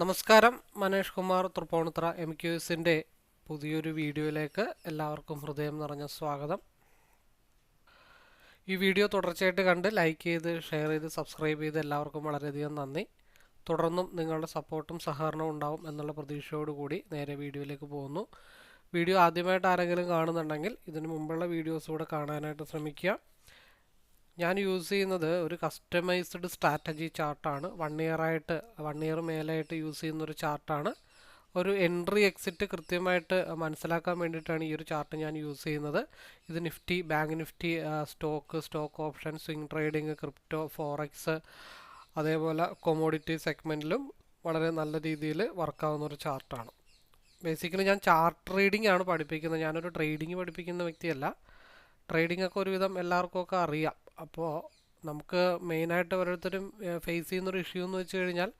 നമസ്കാരം Manesh Kumar Tripunithura M Q എസിന്റെ പുതിയൊരു വീഡിയോയിലേക്ക് എല്ലാവർക്കും ഹൃദയം നിറഞ്ഞ സ്വാഗതം. ഈ വീഡിയോ തുടർച്ചയായിട്ട് കണ്ട് ലൈക്ക് ചെയ്ത് ഷെയർ ചെയ്ത് സബ്സ്ക്രൈബ് ചെയ്ത് എല്ലാവർക്കും വളരെയധികം നന്ദി. തുടർന്നും നിങ്ങളുടെ സപ്പോർട്ടും സഹകരണവും ഉണ്ടാവും എന്നുള്ള പ്രതീക്ഷയോടുകൂടി നേരെ വീഡിയോയിലേക്ക് പോകുന്നു. വീഡിയോ ആദ്യമായിട്ട് ആരെങ്കിലും കാണുന്നുണ്ടെങ്കിൽ ഇതിനു മുമ്പുള്ള വീഡിയോസ് കൂടെ കാണാനായിട്ട് ശ്രമിക്കുക. ഞാൻ യൂസ് ചെയ്യുന്നത് ഒരു കസ്റ്റമൈസ്ഡ് സ്ട്രാറ്റജി ചാർട്ടാണ് വൺ ഇയർ ആയിട്ട് വൺ ഇയർ മേലായിട്ട് യൂസ് ചെയ്യുന്ന ഒരു ചാർട്ടാണ് ഒരു എൻട്രി എക്സിറ്റ് കൃത്യമായിട്ട് മനസ്സിലാക്കാൻ വേണ്ടിയിട്ടാണ് ഈ ഒരു ചാർട്ട് ഞാൻ യൂസ് ചെയ്യുന്നത്. ഇത് Nifty bank Nifty stock stock option swing trading crypto forex അതേപോലെ കൊമോഡിറ്റി സെഗ്മെന്റിലും വളരെ നല്ല രീതിയിൽ വർക്കാവുന്ന ഒരു ചാർട്ടാണ് ബേസിക്കലി ഞാൻ ചാർട്ട് ട്രേഡിംഗ് ആണ് പഠിപ്പിക്കുന്നത്. ഞാനൊരു ട്രേഡിംഗ് പഠിപ്പിക്കുന്ന വ്യക്തിയല്ല. ട്രേഡിംഗ് ഒക്കെ ഒരുവിധം എല്ലാവർക്കും ഒക്കെ അറിയാം. അപ്പോൾ നമുക്ക് മെയിനായിട്ട് ഓരോരുത്തരും ഫേസ് ചെയ്യുന്നൊരു ഇഷ്യൂ എന്ന് വെച്ച് കഴിഞ്ഞാൽ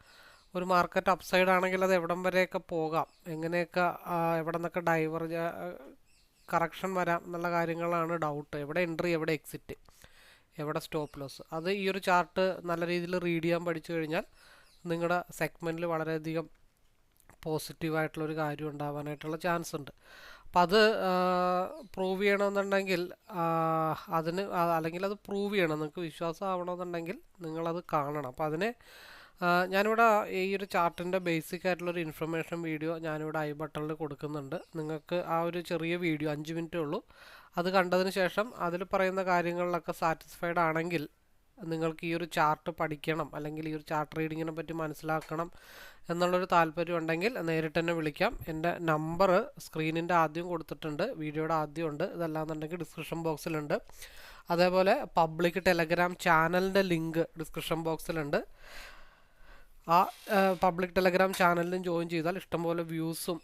ഒരു മാർക്കറ്റ് അപ്സൈഡ് ആണെങ്കിൽ അത് എവിടം വരെയൊക്കെ പോകാം. എങ്ങനെയൊക്കെ എവിടെ നിന്നൊക്കെ ഡൈവർ കറക്ഷൻ വരാം എന്നുള്ള കാര്യങ്ങളാണ് ഡൗട്ട് എവിടെ എൻട്രി എവിടെ എക്സിറ്റ് എവിടെ സ്റ്റോപ്പ് ലോസ് അത് ഈ ഒരു ചാർട്ട് നല്ല രീതിയിൽ റീഡ് ചെയ്യാൻ പഠിച്ചു കഴിഞ്ഞാൽ നിങ്ങളുടെ സെഗ്മെന്റിൽ വളരെയധികം പോസിറ്റീവായിട്ടുള്ളൊരു കാര്യം ഉണ്ടാവാനായിട്ടുള്ള ചാൻസ് ഉണ്ട്. അപ്പം അത് പ്രൂവ് ചെയ്യണമെന്നുണ്ടെങ്കിൽ അതിന് അല്ലെങ്കിൽ അത് പ്രൂവ് ചെയ്യണം. നിങ്ങൾക്ക് വിശ്വാസം ആവണമെന്നുണ്ടെങ്കിൽ നിങ്ങളത് കാണണം. അപ്പോൾ അതിന് ഞാനിവിടെ ഈ ഒരു ചാർട്ടിന്റെ ബേസിക് ആയിട്ടുള്ളൊരു ഇൻഫർമേഷൻ വീഡിയോ ഞാനിവിടെ ഐ ബട്ടണിൽ കൊടുക്കുന്നുണ്ട്. നിങ്ങൾക്ക് ആ ഒരു ചെറിയ വീഡിയോ അഞ്ച് മിനിറ്റേ ഉള്ളൂ. അത് കണ്ടതിന് ശേഷം അതിൽ പറയുന്ന കാര്യങ്ങളിലൊക്കെ സാറ്റിസ്ഫൈഡ് ആണെങ്കിൽ നിങ്ങൾക്ക് ഈ ഒരു ചാർട്ട് പഠിക്കണം അല്ലെങ്കിൽ ഈ ഒരു ചാർട്ട് റീഡിങ്ങിനെ പറ്റി മനസ്സിലാക്കണം എന്നുള്ളൊരു താല്പര്യം ഉണ്ടെങ്കിൽ നേരിട്ട് തന്നെ വിളിക്കാം. എന്റെ നമ്പർ സ്ക്രീനിന്റെ ആദ്യം കൊടുത്തിട്ടുണ്ട് വീഡിയോയുടെ ആദ്യം ഉണ്ട് ഇതല്ലാന്നുണ്ടെങ്കിൽ ഡിസ്ക്രിപ്ഷൻ ബോക്സിലുണ്ട് അതേപോലെ പബ്ലിക് ടെലഗ്രാം ചാനലിന്റെ ലിങ്ക് ഡിസ്ക്രിപ്ഷൻ ബോക്സിലുണ്ട് ആ പബ്ലിക് ടെലഗ്രാം ചാനലിലും ജോയിൻ ചെയ്താൽ ഇഷ്ടംപോലെ വ്യൂസും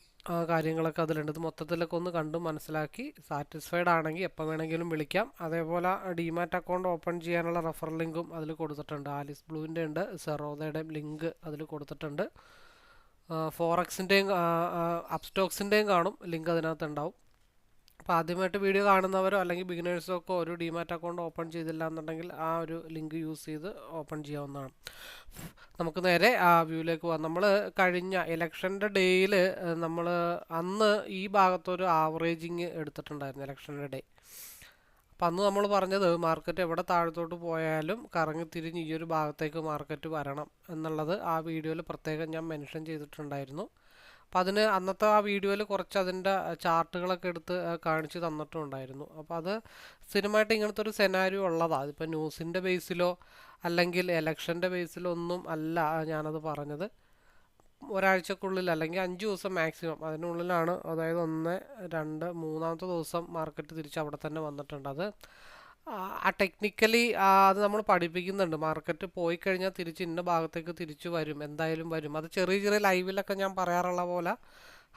കാര്യങ്ങളൊക്കെ അതിലുണ്ട്. ഇത് മൊത്തത്തിലൊക്കെ ഒന്ന് കണ്ടു മനസ്സിലാക്കി സാറ്റിസ്ഫൈഡ് ആണെങ്കിൽ എപ്പോൾ വേണമെങ്കിലും വിളിക്കാം. അതേപോലെ ഡിമാറ്റ് അക്കൗണ്ട് ഓപ്പൺ ചെയ്യാനുള്ള റെഫർ ലിങ്കും അതിൽ കൊടുത്തിട്ടുണ്ട്. ആലിസ് ബ്ലൂവിന്റെ ഉണ്ട് സെറോദയുടെയും ലിങ്ക് അതിൽ കൊടുത്തിട്ടുണ്ട്. ഫോറക്സിന്റെയും അപ്സ്റ്റോക്സിന്റെയും കാണും. ലിങ്ക് അതിനകത്ത് ഉണ്ടാവും. അപ്പോൾ ആദ്യമായിട്ട് വീഡിയോ കാണുന്നവരോ അല്ലെങ്കിൽ ബിഗിനേഴ്സോ ഒക്കെ ഒരു ഡിമാറ്റ് അക്കൗണ്ട് ഓപ്പൺ ചെയ്തില്ല എന്നുണ്ടെങ്കിൽ ആ ഒരു ലിങ്ക് യൂസ് ചെയ്ത് ഓപ്പൺ ചെയ്യാവുന്നതാണ്. നമുക്ക് നേരെ ആ വ്യൂവിലേക്ക് പോകാം നമ്മൾ കഴിഞ്ഞ ഇലക്ഷന്റെ ഡേയിൽ നമ്മൾ അന്ന് ഈ ഭാഗത്തൊരു ആവറേജിങ് എടുത്തിട്ടുണ്ടായിരുന്നു ഇലക്ഷന്റെ ഡേ അപ്പം അന്ന് നമ്മൾ പറഞ്ഞത് മാർക്കറ്റ് എവിടെ താഴത്തോട്ട് പോയാലും കറങ്ങി തിരിഞ്ഞ് ഈ ഒരു ഭാഗത്തേക്ക് മാർക്കറ്റ് വരണം എന്നുള്ളത് ആ വീഡിയോയിൽ പ്രത്യേകം ഞാൻ മെൻഷൻ ചെയ്തിട്ടുണ്ടായിരുന്നു. അപ്പം അതിന് അന്നത്തെ ആ വീഡിയോയിൽ കുറച്ച് അതിന്റെ ചാർട്ടുകളൊക്കെ എടുത്ത് കാണിച്ചു തന്നിട്ടുണ്ടായിരുന്നു. അപ്പോൾ അത് സ്ഥിരമായിട്ട് ഇങ്ങനത്തെ ഒരു സെനാരിയോ ഉള്ളതാണ് അതിപ്പോൾ ന്യൂസിന്റെ ബേസിലോ അല്ലെങ്കിൽ ഇലക്ഷന്റെ ബേസിലോ ഒന്നും അല്ല ഞാനത് പറഞ്ഞത്. ഒരാഴ്ചക്കുള്ളിൽ അല്ലെങ്കിൽ അഞ്ച് ദിവസം മാക്സിമം അതിനുള്ളിലാണ്. അതായത് ഒന്ന് രണ്ട് മൂന്നാമത്തെ ദിവസം മാർക്കറ്റ് തിരിച്ച് അവിടെ തന്നെ വന്നിട്ടുണ്ട് അത്. ആ ടെക്നിക്കലി അത് നമ്മൾ പഠിപ്പിക്കുന്നുണ്ട്. മാർക്കറ്റ് പോയി കഴിഞ്ഞാൽ തിരിച്ച് ഇന്ന ഭാഗത്തേക്ക് തിരിച്ചു വരും. എന്തായാലും വരും. അത് ചെറിയ ചെറിയ ലൈവിലൊക്കെ ഞാൻ പറയാറുള്ള പോലെ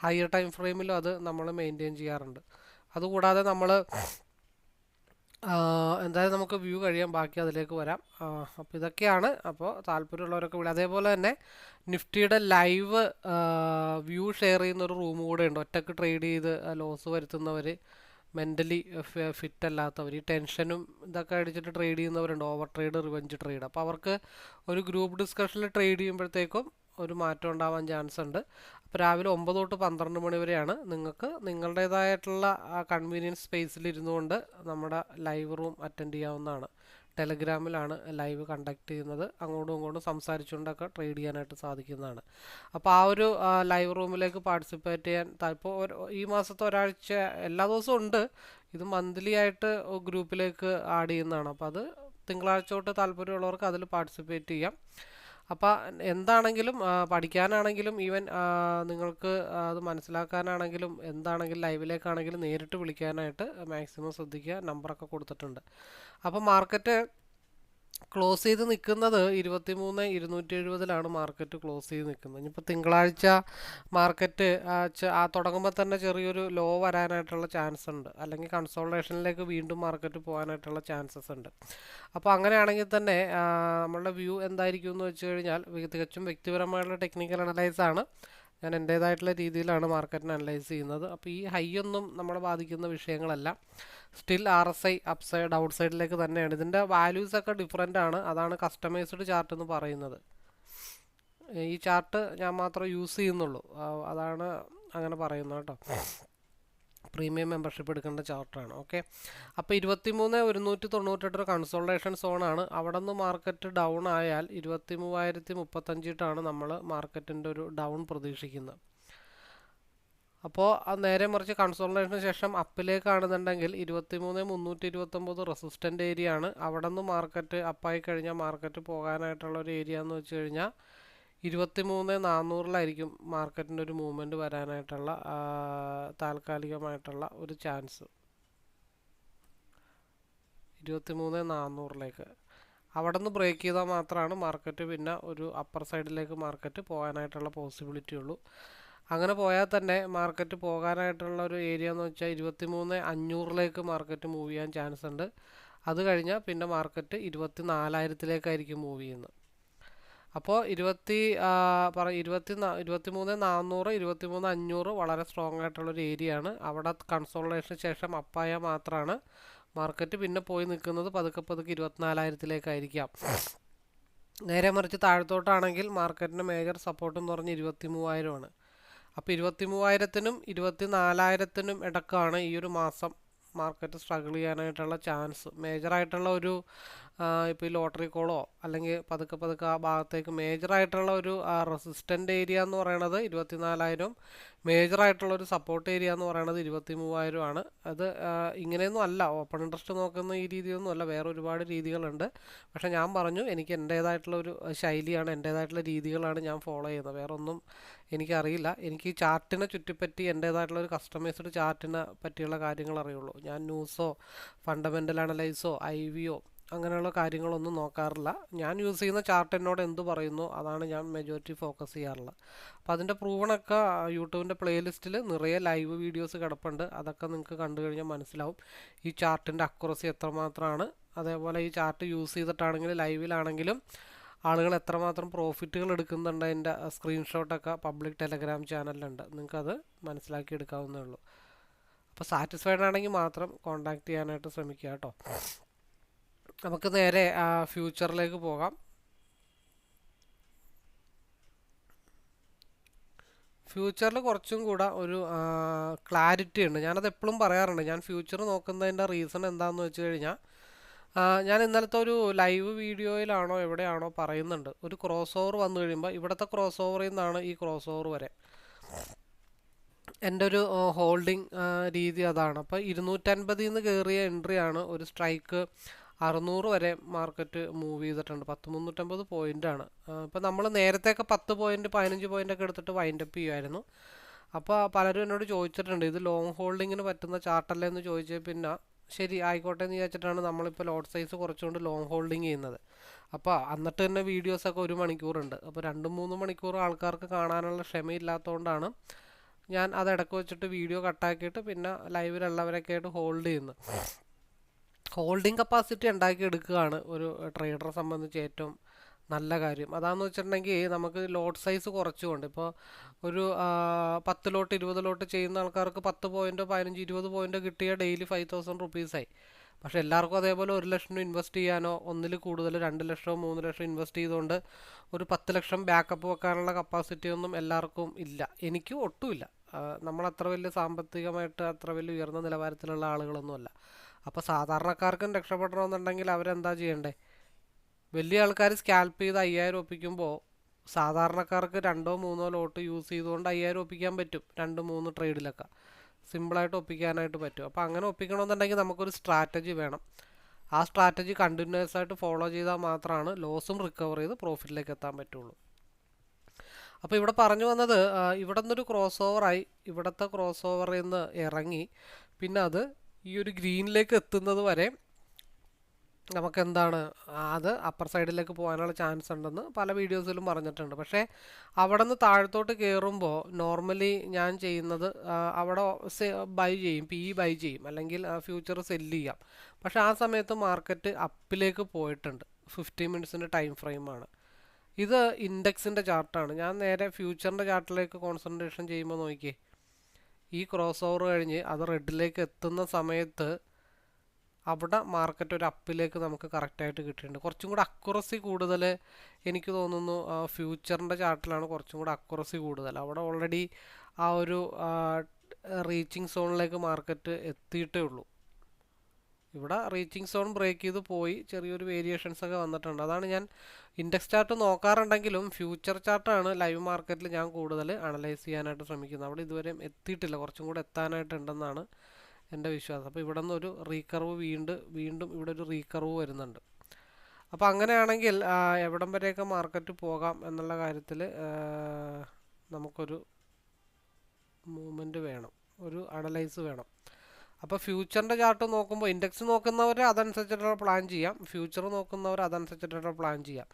ഹയർ ടൈം ഫ്രെയിമിലും അത് നമ്മൾ മെയിന്റെയിൻ ചെയ്യാറുണ്ട്. അതുകൂടാതെ നമ്മൾ എന്തായാലും നമുക്ക് വ്യൂ കഴിയാൻ ബാക്കി അതിലേക്ക് വരാം. അപ്പോൾ ഇതൊക്കെയാണ്. അപ്പോൾ താല്പര്യമുള്ളവരൊക്കെ വിളി അതേപോലെ തന്നെ നിഫ്റ്റിയുടെ ലൈവ് വ്യൂ ഷെയർ ചെയ്യുന്ന ഒരു റൂം കൂടെ ഉണ്ട്. ഒറ്റയ്ക്ക് ട്രേഡ് ചെയ്ത് ലോസ് വരുത്തുന്നവർ മെന്റലി ഫിറ്റ് അല്ലാത്തവർ ഈ ടെൻഷനും ഇതൊക്കെ അടിച്ചിട്ട് ട്രേഡ് ചെയ്യുന്നവരുണ്ട്. ഓവർ ട്രേഡ് റിവഞ്ച് ട്രേഡ് അപ്പോൾ അവർക്ക് ഒരു ഗ്രൂപ്പ് ഡിസ്കഷനിൽ ട്രേഡ് ചെയ്യുമ്പോഴത്തേക്കും ഒരു മാറ്റം ഉണ്ടാവാൻ ചാൻസ് ഉണ്ട്. അപ്പോൾ രാവിലെ ഒമ്പത് തൊട്ട് പന്ത്രണ്ട് മണി വരെയാണ് നിങ്ങൾക്ക് നിങ്ങളുടേതായിട്ടുള്ള ആ കൺവീനിയൻസ് സ്പേസിൽ ഇരുന്നുകൊണ്ട് നമ്മുടെ ലൈവ് റൂം അറ്റൻഡ് ചെയ്യാവുന്നതാണ്. ടെലഗ്രാമിലാണ് ലൈവ് കണ്ടക്ട് ചെയ്യുന്നത്. അങ്ങോട്ടും ഇങ്ങോട്ടും സംസാരിച്ചുകൊണ്ടൊക്കെ ട്രേഡ് ചെയ്യാനായിട്ട് സാധിക്കുന്നതാണ്. അപ്പോൾ ആ ഒരു ലൈവ് റൂമിലേക്ക് പാർട്ടിസിപ്പേറ്റ് ചെയ്യാൻ ഇപ്പോൾ ഈ മാസത്തെ ഒരാഴ്ച എല്ലാ ദിവസവും ഉണ്ട്. ഇത് മന്ത്ലി ആയിട്ട് ഗ്രൂപ്പിലേക്ക് ആഡ് ചെയ്യുന്നതാണ്. അപ്പോൾ അത് തിങ്കളാഴ്ച തൊട്ട് താല്പര്യമുള്ളവർക്ക് അതിൽ പാർട്ടിസിപ്പേറ്റ് ചെയ്യാം. അപ്പോൾ എന്താണെങ്കിലും പഠിക്കാനാണെങ്കിലും ഈവൻ നിങ്ങൾക്ക് അത് മനസ്സിലാക്കാനാണെങ്കിലും എന്താണെങ്കിലും ലൈവിലേക്കാണെങ്കിലും നേരിട്ട് വിളിക്കാനായിട്ട് മാക്സിമം ശ്രദ്ധിക്കുക. നമ്പറൊക്കെ കൊടുത്തിട്ടുണ്ട്. അപ്പോൾ മാർക്കറ്റ് ക്ലോസ് ചെയ്ത് നിൽക്കുന്നത് ഇരുപത്തി മൂന്ന് ഇരുന്നൂറ്റി എഴുപതിലാണ് മാർക്കറ്റ് ക്ലോസ് ചെയ്ത് നിൽക്കുന്നത് ഇനിയിപ്പോൾ തിങ്കളാഴ്ച മാർക്കറ്റ് ആ, തുടങ്ങുമ്പോൾ തന്നെ ചെറിയൊരു ലോ വരാനായിട്ടുള്ള ചാൻസ് ഉണ്ട്. അല്ലെങ്കിൽ കൺസോൾട്ടേഷനിലേക്ക് വീണ്ടും മാർക്കറ്റ് പോകാനായിട്ടുള്ള ചാൻസസ് ഉണ്ട്. അപ്പോൾ അങ്ങനെയാണെങ്കിൽ തന്നെ നമ്മളുടെ വ്യൂ എന്തായിരിക്കും എന്ന് വെച്ച് കഴിഞ്ഞാൽ തികച്ചും വ്യക്തിപരമായിട്ടുള്ള ടെക്നിക്കൽ അനലൈസ് ആണ്. ഞാൻ എന്റേതായിട്ടുള്ള രീതിയിലാണ് മാർക്കറ്റിനെ അനലൈസ് ചെയ്യുന്നത്. അപ്പോൾ ഈ ഹൈ ഒന്നും നമ്മളെ ബാധിക്കുന്ന വിഷയങ്ങളല്ല. Still R S I upside side out സൈഡിലേക്ക് തന്നെയാണ്. ഇതിന്റെ വാല്യൂസ് ഒക്കെ ഡിഫറെന്റ് ആണ് അതാണ് കസ്റ്റമൈസ്ഡ് ചാർട്ട് എന്ന് പറയുന്നത്. ഈ ചാർട്ട് ഞാൻ മാത്രം യൂസ് ചെയ്യുന്നുള്ളൂ. അതാണ് അങ്ങനെ പറയുന്നത് കേട്ടോ. പ്രീമിയം മെമ്പർഷിപ്പ് എടുക്കേണ്ട ചാർട്ടാണ് ഓക്കെ അപ്പോൾ ഇരുപത്തി മൂന്ന് ഒരുന്നൂറ്റി തൊണ്ണൂറ്റെട്ട് കൺസോൾട്ടേഷൻ സോണാണ് അവിടെ നിന്ന് മാർക്കറ്റ് ഡൗൺ ആയാൽ ഇരുപത്തി മൂവായിരത്തി മുപ്പത്തഞ്ചിട്ടാണ് നമ്മൾ മാർക്കറ്റിന്റെ ഒരു ഡൗൺ പ്രതീക്ഷിക്കുന്നത്. അപ്പോൾ നേരെ മറിച്ച് കൺസോൾട്ടേഷന് ശേഷം അപ്പിലേക്കാണെന്നുണ്ടെങ്കിൽ ഇരുപത്തി മൂന്ന് മുന്നൂറ്റി ഇരുപത്തൊമ്പത് റെസിസ്റ്റന്റ് ഏരിയ ആണ്. അവിടെ നിന്ന് മാർക്കറ്റ് അപ്പായി കഴിഞ്ഞാൽ മാർക്കറ്റ് പോകാനായിട്ടുള്ള ഒരു ഏരിയ എന്ന് വെച്ച് കഴിഞ്ഞാൽ ഇരുപത്തി മൂന്ന് നാന്നൂറിലായിരിക്കും മാർക്കറ്റിന്റെ ഒരു മൂവ്മെന്റ് വരാനായിട്ടുള്ള താൽക്കാലികമായിട്ടുള്ള ഒരു ചാൻസ് ഇരുപത്തി മൂന്ന് നാന്നൂറിലേക്ക്. അവിടെ നിന്ന് ബ്രേക്ക് ചെയ്താൽ മാത്രമാണ് മാർക്കറ്റ് പിന്നെ ഒരു അപ്പർ സൈഡിലേക്ക് മാർക്കറ്റ് പോകാനായിട്ടുള്ള പോസിബിലിറ്റി ഉള്ളൂ. അങ്ങനെ പോയാൽ തന്നെ മാർക്കറ്റ് പോകാനായിട്ടുള്ള ഒരു ഏരിയ എന്ന് വെച്ചാൽ ഇരുപത്തി മൂന്ന് അഞ്ഞൂറിലേക്ക് മാർക്കറ്റ് മൂവ് ചെയ്യാൻ ചാൻസ് ഉണ്ട്. അത് കഴിഞ്ഞാൽ പിന്നെ മാർക്കറ്റ് ഇരുപത്തി നാലായിരത്തിലേക്കായിരിക്കും മൂവ് ചെയ്യുന്നത്. അപ്പോൾ ഇരുപത്തി പറ ഇരുപത്തി ഇരുപത്തി മൂന്ന് നാന്നൂറ് ഇരുപത്തി മൂന്ന് അഞ്ഞൂറ് വളരെ സ്ട്രോങ് ആയിട്ടുള്ള ഒരു ഏരിയ ആണ്. അവിടെ കൺസോൾട്ടേഷന് ശേഷം അപ്പായ മാത്രമാണ് മാർക്കറ്റ് പിന്നെ പോയി നിൽക്കുന്നത് പതുക്കെ പതുക്കെ ഇരുപത്തിനാലായിരത്തിലേക്കായിരിക്കാം. നേരെ മറിച്ച് താഴത്തോട്ടാണെങ്കിൽ മാർക്കറ്റിന്റെ മേജർ സപ്പോർട്ട് എന്ന് പറഞ്ഞ് ഇരുപത്തി മൂവായിരമാണ് അപ്പോൾ ഇരുപത്തി മൂവായിരത്തിനും ഇരുപത്തി നാലായിരത്തിനും ഇടക്കാണ് ഈ ഒരു മാസം മാർക്കറ്റ് സ്ട്രഗിൾ ചെയ്യാനായിട്ടുള്ള ചാൻസ് മേജറായിട്ടുള്ള ഒരു ഇപ്പോൾ ഈ ലോട്ടറി കോളോ അല്ലെങ്കിൽ പതുക്കെ പതുക്കെ ആ ഭാഗത്തേക്ക് മേജറായിട്ടുള്ള ഒരു റെസിസ്റ്റന്റ് ഏരിയ എന്ന് പറയണത് ഇരുപത്തിനാലായിരം. മേജറായിട്ടുള്ള ഒരു സപ്പോർട്ട് ഏരിയ എന്ന് പറയണത് ഇരുപത്തി മൂവായിരം ആണ്. അത് ഇങ്ങനെയൊന്നും അല്ല. ഓപ്പൺ ഇൻട്രസ്റ്റ് നോക്കുന്ന ഈ രീതിയൊന്നും അല്ല. വേറെ ഒരുപാട് രീതികളുണ്ട്. പക്ഷേ ഞാൻ പറഞ്ഞു എനിക്ക് എന്റേതായിട്ടുള്ള ഒരു ശൈലിയാണ് എന്റേതായിട്ടുള്ള രീതികളാണ് ഞാൻ ഫോളോ ചെയ്യുന്നത്. വേറെ ഒന്നും എനിക്കറിയില്ല. എനിക്ക് ഈ ചാർട്ടിനെ ചുറ്റിപ്പറ്റി എന്റേതായിട്ടുള്ള ഒരു കസ്റ്റമൈസ്ഡ് ചാർട്ടിനെ പറ്റിയുള്ള കാര്യങ്ങൾ അറിയുള്ളൂ. ഞാൻ ന്യൂസോ ഫണ്ടമെന്റൽ അനലൈസോ ഐ വിയോ അങ്ങനെയുള്ള കാര്യങ്ങളൊന്നും നോക്കാറില്ല. ഞാൻ യൂസ് ചെയ്യുന്ന ചാർട്ട് എന്നോട് എന്ത് പറയുന്നു അതാണ് ഞാൻ മെജോറിറ്റി ഫോക്കസ് ചെയ്യാറുള്ളത്. അപ്പോൾ അതിന്റെ പ്രൂവണൊക്കെ യൂട്യൂബിന്റെ പ്ലേലിസ്റ്റിൽ നിറയെ ലൈവ് വീഡിയോസ് കിടപ്പുണ്ട്. അതൊക്കെ നിങ്ങൾക്ക് കണ്ടു കഴിഞ്ഞാൽ മനസ്സിലാവും. ഈ ചാർട്ടിന്റെ അക്യുറസി എത്രമാത്രമാണ്. അതേപോലെ ഈ ചാർട്ട് യൂസ് ചെയ്തിട്ടാണെങ്കിലും ലൈവിലാണെങ്കിലും ആളുകൾ എത്രമാത്രം പ്രോഫിറ്റുകൾ എടുക്കുന്നുണ്ട് അതിന്റെ സ്ക്രീൻഷോട്ടൊക്കെ പബ്ലിക് ടെലഗ്രാം ചാനലിലുണ്ട് നിങ്ങൾക്കത് മനസ്സിലാക്കി എടുക്കാവുന്നേ ഉള്ളൂ. അപ്പോൾ സാറ്റിസ്ഫൈഡ് ആണെങ്കിൽ മാത്രം കോൺടാക്ട് ചെയ്യാനായിട്ട് ശ്രമിക്കുക കേട്ടോ. നമുക്ക് നേരെ ഫ്യൂച്ചറിലേക്ക് പോകാം. ഫ്യൂച്ചറിൽ കുറച്ചും കൂടെ ഒരു ക്ലാരിറ്റി ഉണ്ട്. ഞാനത് എപ്പോഴും പറയാറുണ്ട്. ഞാൻ ഫ്യൂച്ചർ നോക്കുന്നതിന്റെ റീസൺ എന്താണെന്ന് വെച്ച് കഴിഞ്ഞാൽ ഞാൻ ഇന്നലത്തെ ഒരു ലൈവ് വീഡിയോയിലാണോ എവിടെയാണോ പറയുന്നുണ്ട്. ഒരു ക്രോസ് ഓവർ വന്നു കഴിയുമ്പോൾ ഇവിടുത്തെ ക്രോസ് ഓവറിൽ നിന്നാണ് ഈ ക്രോസ് ഓവർ വരെ. എന്റെ ഒരു ഹോൾഡിംഗ് രീതി അതാണ്. അപ്പോൾ ഇരുന്നൂറ്റൻപതിൽ നിന്ന് കയറിയ എൻട്രിയാണ് ഒരു സ്ട്രൈക്ക് അറുന്നൂറ് വരെ മാർക്കറ്റ് മൂവ് ചെയ്തിട്ടുണ്ട്. പത്ത് മുന്നൂറ്റമ്പത് പോയിന്റാണ് ഇപ്പോൾ നമ്മൾ നേരത്തെയൊക്കെ പത്ത് പോയിന്റ് പതിനഞ്ച് പോയിന്റ് ഒക്കെ എടുത്തിട്ട് വൈൻഡ് അപ്പ് ചെയ്യുമായിരുന്നു അപ്പോൾ പലരും എന്നോട് ചോദിച്ചിട്ടുണ്ട് ഇത് ലോങ് ഹോൾഡിങ്ങിന് പറ്റുന്ന ചാർട്ടല്ലേ എന്ന് ചോദിച്ചാൽ പിന്നെ ശരി ആയിക്കോട്ടെ എന്ന് വിചാരിച്ചിട്ടാണ് നമ്മളിപ്പോൾ ലോട്ട് സൈസ് കുറച്ചുകൊണ്ട് ലോങ് ഹോൾഡിങ് ചെയ്യുന്നത്. അപ്പോൾ എന്നിട്ട് തന്നെ വീഡിയോസൊക്കെ ഒരു മണിക്കൂറുണ്ട് അപ്പോൾ രണ്ടും മൂന്നും മണിക്കൂർ ആൾക്കാർക്ക് കാണാനുള്ള ക്ഷമയില്ലാത്തതുകൊണ്ടാണ് ഞാൻ അത് വെച്ചിട്ട് വീഡിയോ കട്ടാക്കിയിട്ട് പിന്നെ ലൈവിലുള്ളവരൊക്കെ ആയിട്ട് ഹോൾഡ് ചെയ്യുന്നത്. ഹോൾഡിംഗ് കപ്പാസിറ്റി ഉണ്ടാക്കി എടുക്കുകയാണ് ഒരു ട്രേഡറെ സംബന്ധിച്ച് ഏറ്റവും നല്ല കാര്യം. അതാണെന്ന് വെച്ചിട്ടുണ്ടെങ്കിൽ നമുക്ക് ലോട്ട് സൈസ് കുറച്ചുകൊണ്ട് ഇപ്പോൾ ഒരു പത്ത് ലോട്ട് ഇരുപത് ലോട്ട് ചെയ്യുന്ന ആൾക്കാർക്ക് പത്ത് പോയിന്റോ പതിനഞ്ച് ഇരുപത് പോയിന്റോ കിട്ടിയ ഡെയിലി ഫൈവ് തൗസൻഡ് റുപ്പീസായി പക്ഷെ എല്ലാവർക്കും അതേപോലെ ഒരു ലക്ഷം ഇൻവെസ്റ്റ് ചെയ്യാനോ ഒന്നിൽ കൂടുതൽ രണ്ട് ലക്ഷമോ മൂന്ന് ലക്ഷം ഇൻവെസ്റ്റ് ചെയ്തുകൊണ്ട് ഒരു പത്ത് ലക്ഷം ബാക്കപ്പ് വെക്കാനുള്ള കപ്പാസിറ്റി ഒന്നും എല്ലാവർക്കും ഇല്ല. എനിക്കും ഒട്ടുമില്ല നമ്മൾ അത്ര വലിയ സാമ്പത്തികമായിട്ട് അത്ര വലിയ ഉയർന്ന നിലവാരത്തിലുള്ള ആളുകളൊന്നുമല്ല. അപ്പോൾ സാധാരണക്കാർക്കും രക്ഷപ്പെടണമെന്നുണ്ടെങ്കിൽ അവരെന്താ ചെയ്യണ്ടേ? വലിയ ആൾക്കാർ സ്കാൽപ്പ് ചെയ്ത് അയ്യായിരം ഒപ്പിക്കുമ്പോൾ സാധാരണക്കാർക്ക് രണ്ടോ മൂന്നോ ലോട്ട് യൂസ് ചെയ്തുകൊണ്ട് അയ്യായിരം ഒപ്പിക്കാൻ പറ്റും. രണ്ട് മൂന്ന് ട്രേഡിലൊക്കെ സിമ്പിളായിട്ട് ഒപ്പിക്കാനായിട്ട് പറ്റും. അപ്പോൾ അങ്ങനെ ഒപ്പിക്കണമെന്നുണ്ടെങ്കിൽ നമുക്കൊരു സ്ട്രാറ്റജി വേണം. ആ സ്ട്രാറ്റജി കണ്ടിന്യൂസ് ആയിട്ട് ഫോളോ ചെയ്താൽ മാത്രമാണ് ലോസും റിക്കവർ ചെയ്ത് പ്രോഫിറ്റിലേക്ക് എത്താൻ പറ്റുള്ളൂ. അപ്പോൾ ഇവിടെ പറഞ്ഞു വന്നത് ഇവിടെ നിന്നൊരു ക്രോസ് ഓവറായി ഇവിടുത്തെ ക്രോസ് ഓവറിൽ നിന്ന് ഇറങ്ങി. പിന്നെ അത് ഈ ഒരു ഗ്രീനിലേക്ക് എത്തുന്നത് വരെ നമുക്കെന്താണ് അത് അപ്പർ സൈഡിലേക്ക് പോകാനുള്ള ചാൻസ് ഉണ്ടെന്ന് പല വീഡിയോസിലും പറഞ്ഞിട്ടുണ്ട്. പക്ഷേ അവിടെ നിന്ന് താഴത്തോട്ട് കയറുമ്പോൾ നോർമലി ഞാൻ ചെയ്യുന്നത് അവിടെ ബൈ ചെയ്യും പി ബൈ ചെയ്യും അല്ലെങ്കിൽ ഫ്യൂച്ചർ സെല്ല് ചെയ്യാം. പക്ഷേ ആ സമയത്ത് മാർക്കറ്റ് അപ്പിലേക്ക് പോയിട്ടുണ്ട്. ഫിഫ്റ്റി മിനിറ്റ്സിന്റെ ടൈം ഫ്രെയിമാണ്. ഇത് ഇൻഡെക്സിന്റെ ചാർട്ടാണ്. ഞാൻ നേരെ ഫ്യൂച്ചറിന്റെ ചാർട്ടിലേക്ക് കോൺസെൻട്രേഷൻ ചെയ്യുമ്പോൾ നോക്കിയേ ഈ ക്രോസ് ഓവർ കഴിഞ്ഞ് അത് റെഡിലേക്ക് എത്തുന്ന സമയത്ത് അവിടെ മാർക്കറ്റ് ഒരു അപ്പിലേക്ക് നമുക്ക് കറക്റ്റായിട്ട് കിട്ടിയിട്ടുണ്ട്. കുറച്ചും കൂടെ അക്യുറസി കൂടുതൽ എനിക്ക് തോന്നുന്നു ഫ്യൂച്ചറിന്റെ ചാർട്ടിലാണ് കുറച്ചും കൂടെ അക്യുറസി കൂടുതൽ അവിടെ ഓൾറെഡി ആ ഒരു റീച്ചിങ് സോണിലേക്ക് മാർക്കറ്റ് എത്തിയിട്ടേ ഉള്ളൂ. ഇവിടെ റീച്ചിങ് സോൺ ബ്രേക്ക് ചെയ്ത് പോയി ചെറിയൊരു വേരിയേഷൻസ് ഒക്കെ വന്നിട്ടുണ്ട്. അതാണ് ഞാൻ ഇൻഡെക്സ് ചാർട്ട് നോക്കാറുണ്ടെങ്കിലും ഫ്യൂച്ചർ ചാർട്ടാണ് ലൈവ് മാർക്കറ്റിൽ ഞാൻ കൂടുതൽ അനലൈസ് ചെയ്യാനായിട്ട് ശ്രമിക്കുന്നത്. അവിടെ ഇതുവരെയും എത്തിയിട്ടില്ല. കുറച്ചും കൂടെ എത്താനായിട്ടുണ്ടെന്നാണ് എന്റെ വിശ്വാസം. അപ്പോൾ ഇവിടെ നിന്ന് ഒരു റീകർവ് വീണ്ടും വീണ്ടും ഇവിടെ ഒരു റീകർവ് വരുന്നുണ്ട്. അപ്പോൾ അങ്ങനെയാണെങ്കിൽ എവിടം വരെയൊക്കെ മാർക്കറ്റ് പോകാം എന്നുള്ള കാര്യത്തിൽ നമുക്കൊരു മൂവ്മെന്റ് വേണം. ഒരു അനലൈസ് വേണം. അപ്പോൾ ഫ്യൂച്ചറിന്റെ ചാർട്ട് നോക്കുമ്പോൾ ഇൻഡെക്സ് നോക്കുന്നവർ അതനുസരിച്ചിട്ടുള്ള പ്ലാൻ ചെയ്യാം. ഫ്യൂച്ചർ നോക്കുന്നവർ അതനുസരിച്ചിട്ടുള്ള പ്ലാൻ ചെയ്യാം.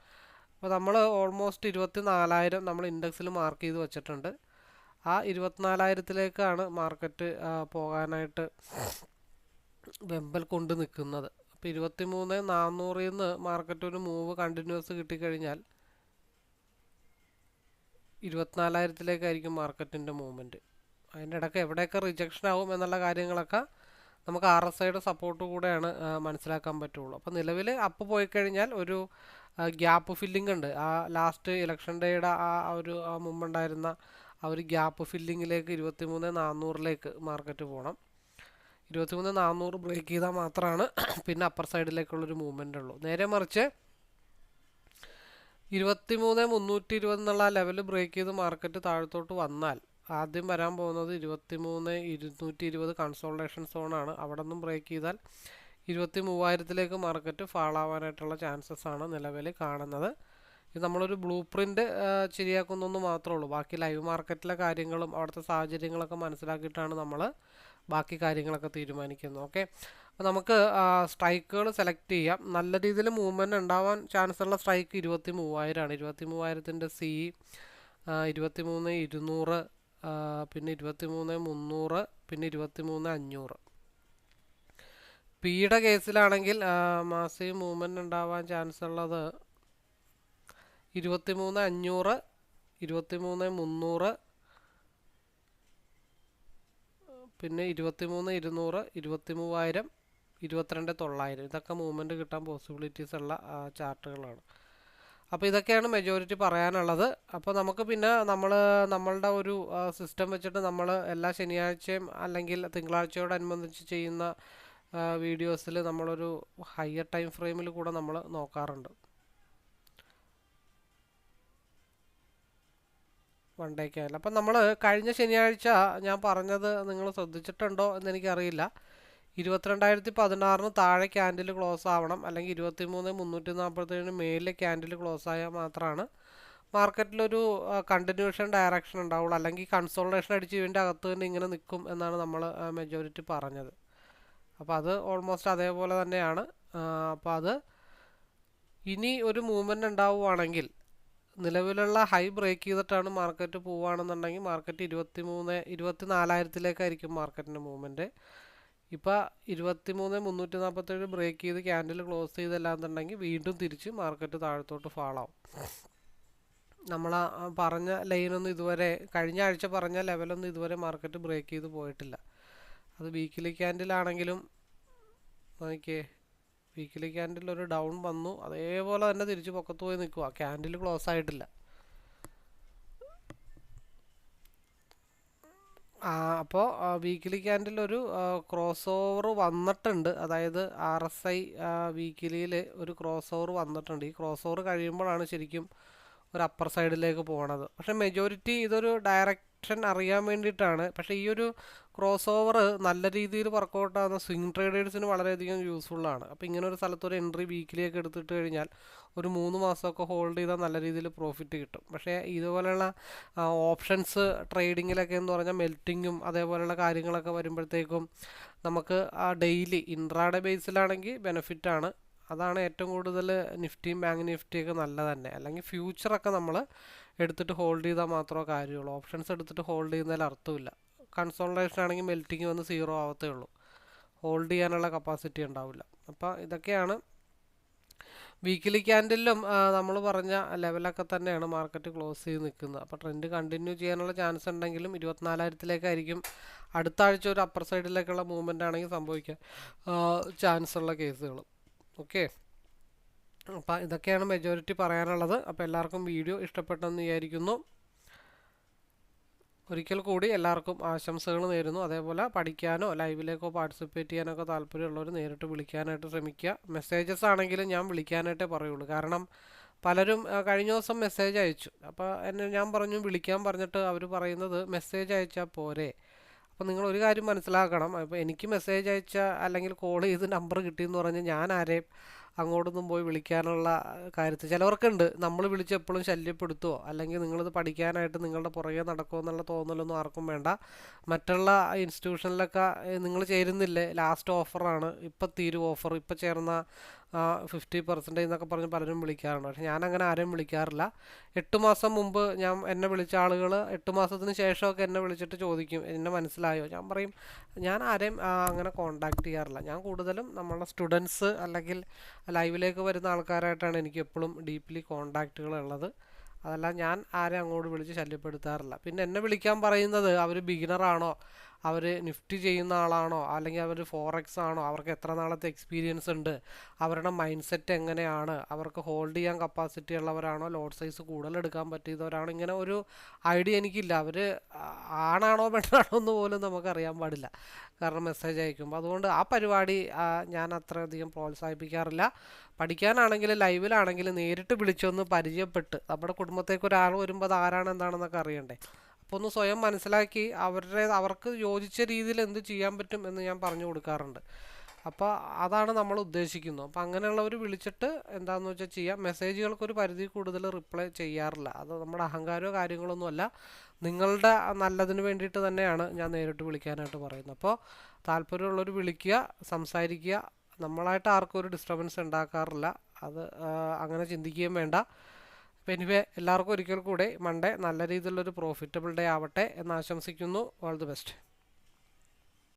അപ്പോൾ നമ്മൾ ഓൾമോസ്റ്റ് ഇരുപത്തി നാലായിരം നമ്മൾ ഇൻഡെക്സിൽ മാർക്ക് ചെയ്ത് വെച്ചിട്ടുണ്ട്. ആ ഇരുപത്തിനാലായിരത്തിലേക്കാണ് മാർക്കറ്റ് പോകാനായിട്ട് വെമ്പൽ കൊണ്ട് നിൽക്കുന്നത് അപ്പോൾ ഇരുപത്തി മൂന്ന് നാനൂറിൽ നിന്ന് മാർക്കറ്റ് ഒരു മൂവ് കണ്ടിന്യൂസ് കിട്ടിക്കഴിഞ്ഞാൽ ഇരുപത്തിനാലായിരത്തിലേക്കായിരിക്കും മാർക്കറ്റിന്റെ മൂവ്മെന്റ് അതിന്റെ ഇടയ്ക്ക് എവിടെയൊക്കെ റിജക്ഷൻ ആവും എന്നുള്ള കാര്യങ്ങളൊക്കെ നമുക്ക് ആർ എസ് ഐയുടെ സപ്പോർട്ട് കൂടെയാണ് മനസ്സിലാക്കാൻ പറ്റുള്ളൂ. അപ്പോൾ നിലവിൽ അപ്പ് പോയി കഴിഞ്ഞാൽ ഒരു ഗ്യാപ്പ് ഫില്ലിംഗ് ഉണ്ട്. ആ ലാസ്റ്റ് ഇലക്ഷൻ ഡേയുടെ ആ ഒരു മുമ്പുണ്ടായിരുന്ന ആ ഒരു ഗ്യാപ്പ് ഫില്ലിങ്ങിലേക്ക് ഇരുപത്തി മൂന്ന് നാനൂറിലേക്ക് മാർക്കറ്റ് പോകണം ഇരുപത്തി മൂന്ന് നാനൂറ് ബ്രേക്ക് ചെയ്താൽ മാത്രമാണ് പിന്നെ അപ്പർ സൈഡിലേക്കുള്ളൊരു മൂവ്മെന്റ് ഉള്ളൂ. നേരെ മറിച്ച് ഇരുപത്തി മൂന്ന് മുന്നൂറ്റി ഇരുപത് എന്നുള്ള ലെവൽ ബ്രേക്ക് ചെയ്ത് മാർക്കറ്റ് താഴത്തോട്ട് വന്നാൽ ആദ്യം വരാൻ പോകുന്നത് ഇരുപത്തി മൂന്ന് ഇരുന്നൂറ്റി ഇരുപത് കൺസോൾട്ടേഷൻ സോണാണ് അവിടെ നിന്നും ബ്രേക്ക് ചെയ്താൽ ഇരുപത്തി മൂവായിരത്തിലേക്ക് മാർക്കറ്റ് ഫാളാവാനായിട്ടുള്ള ചാൻസസ് ആണ് നിലവിൽ കാണുന്നത്. ഇത് നമ്മളൊരു ബ്ലൂ പ്രിന്റ് ശരിയാക്കുന്നൊന്ന് മാത്രമേ ഉള്ളൂ. ബാക്കി ലൈവ് മാർക്കറ്റിലെ കാര്യങ്ങളും അവിടുത്തെ സാഹചര്യങ്ങളൊക്കെ മനസ്സിലാക്കിയിട്ടാണ് നമ്മൾ ബാക്കി കാര്യങ്ങളൊക്കെ തീരുമാനിക്കുന്നത്. ഓക്കെ അപ്പോൾ നമുക്ക് സ്ട്രൈക്കുകൾ സെലക്ട് ചെയ്യാം. നല്ല രീതിയിൽ മൂവ്മെന്റ് ഉണ്ടാവാൻ ചാൻസ് ഉള്ള സ്ട്രൈക്ക് ഇരുപത്തി മൂവായിരമാണ് ഇരുപത്തി മൂവായിരത്തിന്റെ സി ഇരുപത്തി മൂന്ന് ഇരുന്നൂറ് പിന്നെ ഇരുപത്തി മൂന്ന് മുന്നൂറ് പിന്നെ ഇരുപത്തി മൂന്ന് അഞ്ഞൂറ്. പിയുടെ കേസിലാണെങ്കിൽ മാസീവ് മൂവ്മെന്റ് ഉണ്ടാവാൻ ചാൻസ് ഉള്ളത് ഇരുപത്തി മൂന്ന് അഞ്ഞൂറ് ഇരുപത്തി മൂന്ന് മുന്നൂറ് പിന്നെ ഇരുപത്തി മൂന്ന് ഇരുന്നൂറ് ഇരുപത്തി മൂവായിരം ഇരുപത്തിരണ്ട് തൊള്ളായിരം. ഇതൊക്കെ മൂവ്മെന്റ് കിട്ടാൻ പോസിബിലിറ്റീസ് ഉള്ള ചാർട്ടുകളാണ്. അപ്പോൾ ഇതൊക്കെയാണ് മെജോറിറ്റി പറയാനുള്ളത്. അപ്പോൾ നമുക്ക് പിന്നെ നമ്മൾ നമ്മളുടെ ഒരു സിസ്റ്റം വെച്ചിട്ട് നമ്മൾ എല്ലാ ശനിയാഴ്ചയും അല്ലെങ്കിൽ തിങ്കളാഴ്ചയോടനുബന്ധിച്ച് ചെയ്യുന്ന വീഡിയോസിൽ നമ്മളൊരു ഹയർ ടൈം ഫ്രെയിമിൽ കൂടെ നമ്മൾ നോക്കാറുണ്ട്. വൺ ഡേക്ക് ആയാലും അപ്പം നമ്മൾ കഴിഞ്ഞ ശനിയാഴ്ച ഞാൻ പറഞ്ഞത് നിങ്ങൾ ശ്രദ്ധിച്ചിട്ടുണ്ടോ എന്ന് എനിക്കറിയില്ല. ഇരുപത്തിരണ്ടായിരത്തി പതിനാറിന് താഴെ ക്യാൻഡിൽ ക്ലോസ് ആവണം. അല്ലെങ്കിൽ ഇരുപത്തി മൂന്ന് മുന്നൂറ്റി നാൽപ്പത്തേഴിന് മേലിലെ ക്യാൻഡിൽ ക്ലോസ് ആയാൽ മാത്രമാണ് മാർക്കറ്റിലൊരു കണ്ടിന്യൂഷൻ ഡയറക്ഷൻ ഉണ്ടാവുള്ളൂ. അല്ലെങ്കിൽ കൺസോൾട്ടേഷൻ അടിച്ച് ഇതിന്റെ അകത്ത് തന്നെ ഇങ്ങനെ നിൽക്കും എന്നാണ് നമ്മൾ മെജോറിറ്റി പറഞ്ഞത്. അപ്പോൾ അത് ഓൾമോസ്റ്റ് അതേപോലെ തന്നെയാണ്. അപ്പോൾ അത് ഇനി ഒരു മൂവ്മെന്റ് ഉണ്ടാവുകയാണെങ്കിൽ നിലവിലുള്ള ഹൈ ബ്രേക്ക് ചെയ്തിട്ടാണ് മാർക്കറ്റ് പോവുകയാണെന്നുണ്ടെങ്കിൽ മാർക്കറ്റ് ഇരുപത്തി മൂന്ന് ഇരുപത്തി നാലായിരത്തിലേക്കായിരിക്കും മാർക്കറ്റിന്റെ മൂവ്മെന്റ് ഇപ്പോൾ ഇരുപത്തി മൂന്ന് മുന്നൂറ്റി നാൽപ്പത്തേഴ് ബ്രേക്ക് ചെയ്ത് ക്യാൻഡിൽ ക്ലോസ് ചെയ്തല്ലാന്നുണ്ടെങ്കിൽ വീണ്ടും തിരിച്ച് മാർക്കറ്റ് താഴത്തോട്ട് ഫാളാവും നമ്മൾ പറഞ്ഞ ലൈനൊന്നും ഇതുവരെ കഴിഞ്ഞ ആഴ്ച പറഞ്ഞ ലെവലൊന്നും ഇതുവരെ മാർക്കറ്റ് ബ്രേക്ക് ചെയ്ത് പോയിട്ടില്ല. അത് വീക്കിലി ക്യാൻഡിലാണെങ്കിലും നോക്കിയേ വീക്കിലി ക്യാൻഡിൽ ഒരു ഡൗൺ വന്നു അതേപോലെ തന്നെ തിരിച്ച് പൊക്കത്ത് പോയി നിൽക്കുക ക്യാൻഡിൽ ക്ലോസ് ആയിട്ടില്ല. അപ്പോൾ വീക്കിലി ക്യാൻഡിൽ ഒരു ക്രോസ് ഓവർ വന്നിട്ടുണ്ട്. അതായത് ആർ എസ് ഐ വീക്കിലിയിൽ ഒരു ക്രോസ് ഓവർ വന്നിട്ടുണ്ട്. ഈ ക്രോസ് ഓവർ കഴിയുമ്പോഴാണ് ശരിക്കും ഒരു അപ്പർ സൈഡിലേക്ക് പോകണത് പക്ഷെ മെജോറിറ്റി ഇതൊരു ഡയറക്ഷൻ അറിയാൻ വേണ്ടിയിട്ടാണ്. പക്ഷെ ഈ ഒരു ക്രോസ് ഓവർ നല്ല രീതിയിൽ വർക്കൗട്ട് ആകുന്ന സ്വിംഗ് ട്രേഡേഴ്സിന് വളരെയധികം യൂസ്ഫുള്ളാണ് അപ്പോൾ ഇങ്ങനെ ഒരു സ്ഥലത്തൊരു എൻട്രി വീക്കിലേക്ക് എടുത്തിട്ട് കഴിഞ്ഞാൽ ഒരു മൂന്ന് മാസമൊക്കെ ഹോൾഡ് ചെയ്താൽ നല്ല രീതിയിൽ പ്രോഫിറ്റ് കിട്ടും. പക്ഷേ ഇതുപോലെയുള്ള ഓപ്ഷൻസ് ട്രേഡിങ്ങിലൊക്കെ എന്ന് പറഞ്ഞാൽ മെൽറ്റിങ്ങും അതേപോലെയുള്ള കാര്യങ്ങളൊക്കെ വരുമ്പോഴത്തേക്കും നമുക്ക് ആ ഡെയിലി ഇൻട്രാഡേ ബേസിലാണെങ്കിൽ ബെനിഫിറ്റാണ് അതാണ് ഏറ്റവും കൂടുതൽ നിഫ്റ്റിയും ബാങ്ക് നിഫ്റ്റിയൊക്കെ നല്ലത് തന്നെ. അല്ലെങ്കിൽ ഫ്യൂച്ചറൊക്കെ നമ്മൾ എടുത്തിട്ട് ഹോൾഡ് ചെയ്താൽ മാത്രമേ കാര്യമുള്ളൂ. ഓപ്ഷൻസ് എടുത്തിട്ട് ഹോൾഡ് ചെയ്യുന്നതിൽ അർത്ഥമില്ല. കൺസോൾട്ടേഷൻ ആണെങ്കിൽ മെൽറ്റിങ് വന്ന് സീറോ ആവത്തേ ഉള്ളൂ. ഹോൾഡ് ചെയ്യാനുള്ള കപ്പാസിറ്റി ഉണ്ടാവില്ല. അപ്പോൾ ഇതൊക്കെയാണ്. വീക്കിലി ക്യാൻഡിലും നമ്മൾ പറഞ്ഞ ലെവലൊക്കെ തന്നെയാണ് മാർക്കറ്റ് ക്ലോസ് ചെയ്ത് നിൽക്കുന്നത്. അപ്പോൾ ട്രെൻഡ് കണ്ടിന്യൂ ചെയ്യാനുള്ള ചാൻസ് ഉണ്ടെങ്കിലും ഇരുപത്തിനാലായിരത്തിലേക്കായിരിക്കും അടുത്ത ആഴ്ച ഒരു അപ്പർ സൈഡിലേക്കുള്ള മൂവ്മെന്റ് ആണെങ്കിൽ സംഭവിക്കാൻ ചാൻസ് ഉള്ള കേസുകൾ ഓക്കെ. അപ്പോൾ ഇതൊക്കെയാണ് മെജോറിറ്റി പറയാനുള്ളത്. അപ്പോൾ എല്ലാവർക്കും വീഡിയോ ഇഷ്ടപ്പെട്ടെന്ന് വിചാരിക്കുന്നു. ഒരിക്കൽ കൂടി എല്ലാവർക്കും ആശംസകൾ നേരുന്നു. അതേപോലെ പഠിക്കാനോ ലൈവിലേക്കോ പാർട്ടിസിപ്പേറ്റ് ചെയ്യാനൊക്കെ താല്പര്യമുള്ളവർ നേരിട്ട് വിളിക്കാനായിട്ട് ശ്രമിക്കുക. മെസ്സേജസ് ആണെങ്കിലും ഞാൻ വിളിക്കാനായിട്ടേ പറയുള്ളൂ. കാരണം പലരും കഴിഞ്ഞ ദിവസം മെസ്സേജ് അയച്ചു. അപ്പോൾ എന്നെ ഞാൻ പറഞ്ഞു വിളിക്കാൻ പറഞ്ഞിട്ട് അവർ പറയുന്നത് മെസ്സേജ് അയച്ചാൽ പോരെ. അപ്പോൾ നിങ്ങൾ ഒരു കാര്യം മനസ്സിലാക്കണം. അപ്പോൾ എനിക്ക് മെസ്സേജ് അയച്ച അല്ലെങ്കിൽ കോൾ ചെയ്ത് നമ്പർ കിട്ടിയെന്ന് പറഞ്ഞാൽ ഞാൻ ആരെയും അങ്ങോട്ടൊന്നും പോയി വിളിക്കാനുള്ള കാര്യത്തിൽ ചിലവർക്കുണ്ട്. നമ്മൾ വിളിച്ച് എപ്പോഴും ശല്യപ്പെടുത്തുമോ അല്ലെങ്കിൽ നിങ്ങളിത് പഠിക്കാനായിട്ട് നിങ്ങളുടെ പുറകെ നടക്കുമോ എന്നുള്ള തോന്നലൊന്നും ആർക്കും വേണ്ട. മറ്റുള്ള ഇൻസ്റ്റിറ്റ്യൂഷനിലൊക്കെ നിങ്ങൾ ചേരുന്നില്ലേ? ലാസ്റ്റ് ഓഫറാണ് ഇപ്പം തീരും ഓഫർ ഇപ്പം ചേർന്ന ഫിഫ്റ്റി പെർസെന്റേജ് എന്നൊക്കെ പറഞ്ഞ് പലരും വിളിക്കാറുണ്ട്. പക്ഷേ ഞാനങ്ങനെ ആരെയും വിളിക്കാറില്ല. എട്ട് മാസം മുമ്പ് ഞാൻ എന്നെ വിളിച്ച ആളുകൾ എട്ട് മാസത്തിന് ശേഷമൊക്കെ എന്നെ വിളിച്ചിട്ട് ചോദിക്കും. എന്നെ മനസ്സിലായോ? ഞാൻ പറയും ഞാൻ ആരെയും അങ്ങനെ കോണ്ടാക്ട് ചെയ്യാറില്ല. ഞാൻ കൂടുതലും നമ്മളുടെ സ്റ്റുഡൻസ് അല്ലെങ്കിൽ ലൈവിലേക്ക് വരുന്ന ആൾക്കാരായിട്ടാണ് എനിക്ക് എപ്പോഴും ഡീപ്ലി കോണ്ടാക്റ്റുകൾ ഉള്ളത്. അതല്ല ഞാൻ ആരെയും അങ്ങോട്ട് വിളിച്ച് ശല്യപ്പെടുത്താറില്ല. പിന്നെ എന്നെ വിളിക്കാൻ പറയുന്നത് അവർ ബിഗിനറാണോ അവർ നിഫ്റ്റി ചെയ്യുന്ന ആളാണോ? അല്ലെങ്കിൽ അവർ ഫോറക്സ് ആണോ? അവർക്ക് എത്ര നാളത്തെ എക്സ്പീരിയൻസ് ഉണ്ട്? അവരുടെ മൈൻഡ് സെറ്റ് എങ്ങനെയാണ്? അവർക്ക് ഹോൾഡ് ചെയ്യാൻ കപ്പാസിറ്റി ഉള്ളവരാണോ? ലോഡ് സൈസ് കൂടുതൽ എടുക്കാൻ പറ്റിയവരാണോ? ഇങ്ങനെ ഒരു ഐഡിയ എനിക്കില്ല. അവർ ആണാണോ പെണ്ണാണോ എന്ന് പോലും നമുക്കറിയാൻ പാടില്ല. കാരണം മെസ്സേജ് അയക്കുമ്പോൾ അതുകൊണ്ട് ആ പരിപാടി ഞാൻ ഞാൻ അത്രയധികം പ്രോത്സാഹിപ്പിക്കാറില്ല. പഠിക്കാനാണെങ്കിൽ ലൈവിലാണെങ്കിൽ നേരിട്ട് വിളിച്ചൊന്ന് പരിചയപ്പെട്ട് നമ്മുടെ കുടുംബത്തേക്ക് ഒരാൾ വരുമ്പോൾ അത് ആരാണ് എന്താണെന്നൊക്കെ അറിയണ്ടേ? അപ്പോൾ ഒന്ന് സ്വയം മനസ്സിലാക്കി അവരുടെ അവർക്ക് യോജിച്ച രീതിയിൽ എന്ത് ചെയ്യാൻ പറ്റും എന്ന് ഞാൻ പറഞ്ഞു കൊടുക്കാറുണ്ട്. അപ്പോൾ അതാണ് നമ്മൾ ഉദ്ദേശിക്കുന്നത്. അപ്പോൾ അങ്ങനെയുള്ളവർ വിളിച്ചിട്ട് എന്താണെന്ന് വെച്ചാൽ ചെയ്യാം മെസ്സേജുകൾക്കൊരു പരിധി കൂടുതൽ റിപ്ലൈ ചെയ്യാറില്ല. അത് നമ്മുടെ അഹങ്കാരമോ കാര്യങ്ങളൊന്നുമല്ല നിങ്ങളുടെ നല്ലതിന് വേണ്ടിയിട്ട് തന്നെയാണ് ഞാൻ നേരിട്ട് വിളിക്കാനായിട്ട് പറയുന്നത്. അപ്പോൾ താല്പര്യമുള്ളവർ വിളിക്കുക സംസാരിക്കുക. നമ്മളായിട്ട് ആർക്കും ഒരു ഡിസ്റ്റർബൻസ് ഉണ്ടാക്കാറില്ല. അത് അങ്ങനെ ചിന്തിക്കുകയും വേണ്ട. അപ്പോൾ എനിവേ എല്ലാവർക്കും ഒരിക്കൽ കൂടെ മൺഡേ നല്ല രീതിയിലുള്ളൊരു പ്രോഫിറ്റബിൾ ഡേ ആവട്ടെ എന്ന് ആശംസിക്കുന്നു. All the best